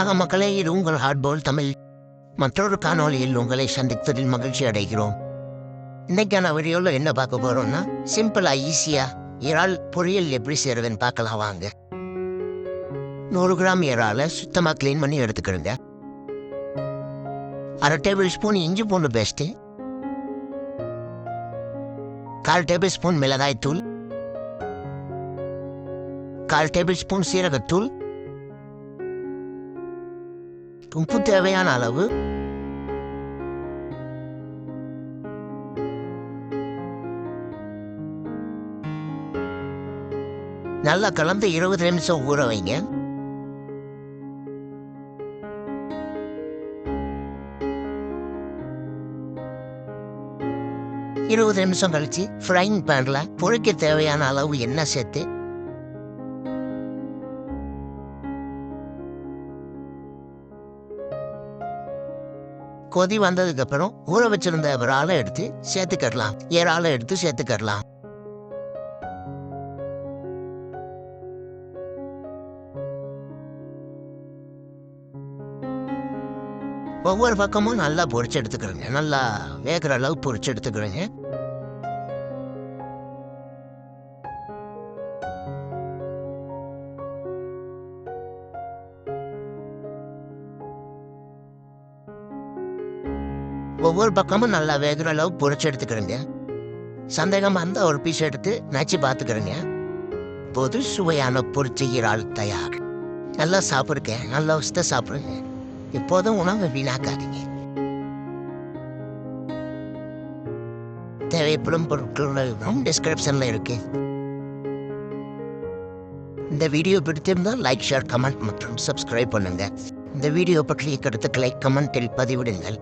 ஆக மக்களே இது உங்கள் ஹார்ட்பால் தமிழ். மற்றொரு காணொளியில் உங்களை சந்தித்ததில் மகிழ்ச்சி அடைகிறோம். இன்னைக்கான வீடியோவில் என்ன பார்க்க போகிறோம்னா சிம்பிளா ஈஸியா இறால் பொரியல் எப்படி செய்யறதுன்னு பார்க்கலாம் வாங்க. நூறு கிராம் இறாலை சுத்தமாக க்ளீன் பண்ணி எடுத்துக்கிடுங்க. அரை டேபிள் ஸ்பூன் இஞ்சி பூண்டு பேஸ்ட்டு கால் டேபிள் ஸ்பூன் மிளகாய் தூள் கால் டேபிள் ஸ்பூன் சீரகத்தூள். உப்பு தேவையான அளவு. நல்லா கலந்து இருபது நிமிஷம் ஊற வைங்க. இருபது நிமிஷம் கழிச்சு ஃப்ரைங் பேனில் பொழிக்க தேவையான அளவு எண்ணெய் சேர்த்து கொதி வந்ததுக்கு அப்புறம் ஊற வச்சிருந்த இறாலை எடுத்து சேர்த்துக்கிடலாம் இறாலை எடுத்து சேர்த்துக்கிடலாம் ஒவ்வொரு பக்கமும் நல்லா பொறிச்சு எடுத்துக்கிறேங்க. நல்லா வேகிற அளவு பொறிச்சு எடுத்துக்கிறேங்க. ஒவ்வொரு பக்கமும் நல்லா வேகிற அளவு பொரிச்சு எடுத்துக்கிறேங்க. சந்தேகம் இருந்தால் ஒரு பீஸ் எடுத்து நச்சு பார்த்துக்கிறேங்க பொது சுவையான பொரிச்ச இறால் தயார். நல்லா சாப்பிடுங்க. நல்லா வசத்த சாப்பிடுங்க. இப்போதும் உணவை வீணாக்காதீங்க. தேவைப்படும் பொருட்களோட டிஸ்கிரிப்ஷன்ல இருக்கு. இந்த வீடியோ பிடித்திருந்தால் லைக் ஷேர் கமெண்ட் மற்றும் சப்ஸ்கிரைப் பண்ணுங்க. இந்த வீடியோ பற்றிய கருத்துக்களை கமெண்டில் பதிவிடுங்கள்.